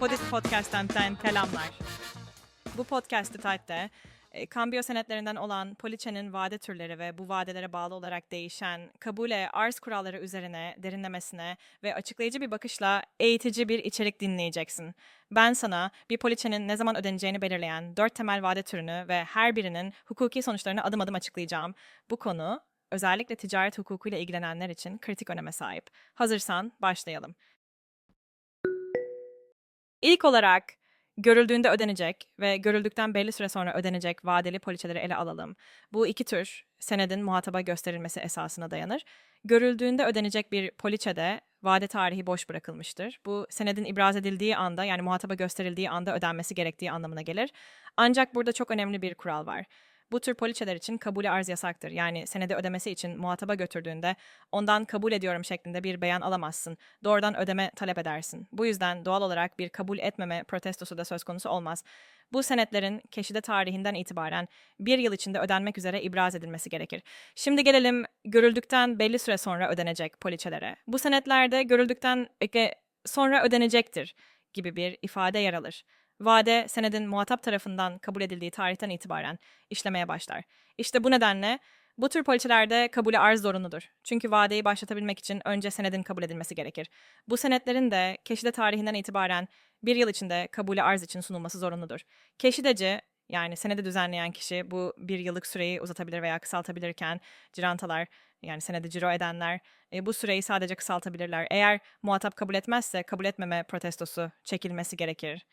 Podis Podcast'ten selamlar. Bu podcast Type'de kambiyo senetlerinden olan poliçenin vade türleri ve bu vadelere bağlı olarak değişen kabule arz kuralları üzerine derinlemesine ve açıklayıcı bir bakışla eğitici bir içerik dinleyeceksin. Ben sana bir poliçenin ne zaman ödeneceğini belirleyen dört temel vade türünü ve her birinin hukuki sonuçlarını adım adım açıklayacağım. Bu konu özellikle ticaret hukukuyla ilgilenenler için kritik öneme sahip. Hazırsan başlayalım. İlk olarak görüldüğünde ödenecek ve görüldükten belli süre sonra ödenecek vadeli poliçeleri ele alalım. Bu iki tür senedin muhataba gösterilmesi esasına dayanır. Görüldüğünde ödenecek bir poliçede vade tarihi boş bırakılmıştır. Bu senedin ibraz edildiği anda yani muhataba gösterildiği anda ödenmesi gerektiği anlamına gelir. Ancak burada çok önemli bir kural var. Bu tür poliçeler için kabulü arz yasaktır. Yani senede ödemesi için muhataba götürdüğünde ondan kabul ediyorum şeklinde bir beyan alamazsın. Doğrudan ödeme talep edersin. Bu yüzden doğal olarak bir kabul etmeme protestosu da söz konusu olmaz. Bu senetlerin keşide tarihinden itibaren bir yıl içinde ödenmek üzere ibraz edilmesi gerekir. Şimdi gelelim görüldükten belli süre sonra ödenecek poliçelere. Bu senetlerde görüldükten sonra ödenecektir gibi bir ifade yer alır. Vade senedin muhatap tarafından kabul edildiği tarihten itibaren işlemeye başlar. İşte bu nedenle bu tür poliçelerde kabulü arz zorunludur. Çünkü vadeyi başlatabilmek için önce senedin kabul edilmesi gerekir. Bu senetlerin de keşide tarihinden itibaren bir yıl içinde kabulü arz için sunulması zorunludur. Keşideci yani senede düzenleyen kişi bu bir yıllık süreyi uzatabilir veya kısaltabilirken cirantalar yani senede ciro edenler e, bu süreyi sadece kısaltabilirler. Eğer muhatap kabul etmezse kabul etmeme protestosu çekilmesi gerekir.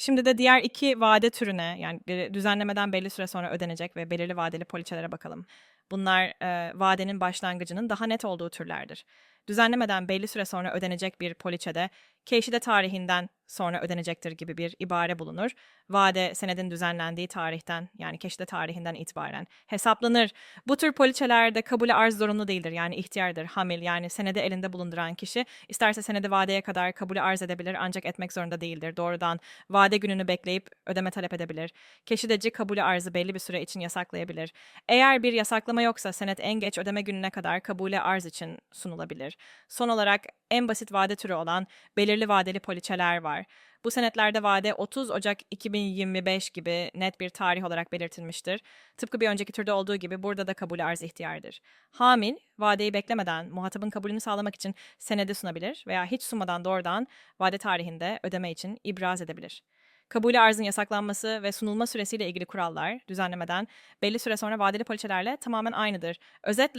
Şimdi de diğer iki vade türüne yani düzenlemeden belli süre sonra ödenecek ve belirli vadeli poliçelere bakalım. Bunlar e, vadenin başlangıcının daha net olduğu türlerdir. Düzenlemeden belli süre sonra ödenecek bir poliçede keşide tarihinden sonra ödenecektir gibi bir ibare bulunur. Vade senedin düzenlendiği tarihten yani keşide tarihinden itibaren hesaplanır. Bu tür poliçelerde kabule arz zorunlu değildir yani ihtiyardır, hamil yani senedi elinde bulunduran kişi isterse senedi vadeye kadar kabule arz edebilir ancak etmek zorunda değildir. Doğrudan vade gününü bekleyip ödeme talep edebilir. Keşideci kabule arzı belli bir süre için yasaklayabilir. Eğer bir yasaklama yoksa senet en geç ödeme gününe kadar kabule arz için sunulabilir. Son olarak en basit vade türü olan belirli vadeli poliçeler var. Bu senetlerde vade 30 Ocak 2025 gibi net bir tarih olarak belirtilmiştir. Tıpkı bir önceki türde olduğu gibi burada da kabul arz ihtiyardır. Hamil, vadeyi beklemeden muhatabın kabulünü sağlamak için senedi sunabilir veya hiç sunmadan doğrudan vade tarihinde ödeme için ibraz edebilir. Kabulü arzın yasaklanması ve sunulma süresiyle ilgili kurallar düzenlemeden belli süre sonra vadeli poliçelerle tamamen aynıdır. Özetle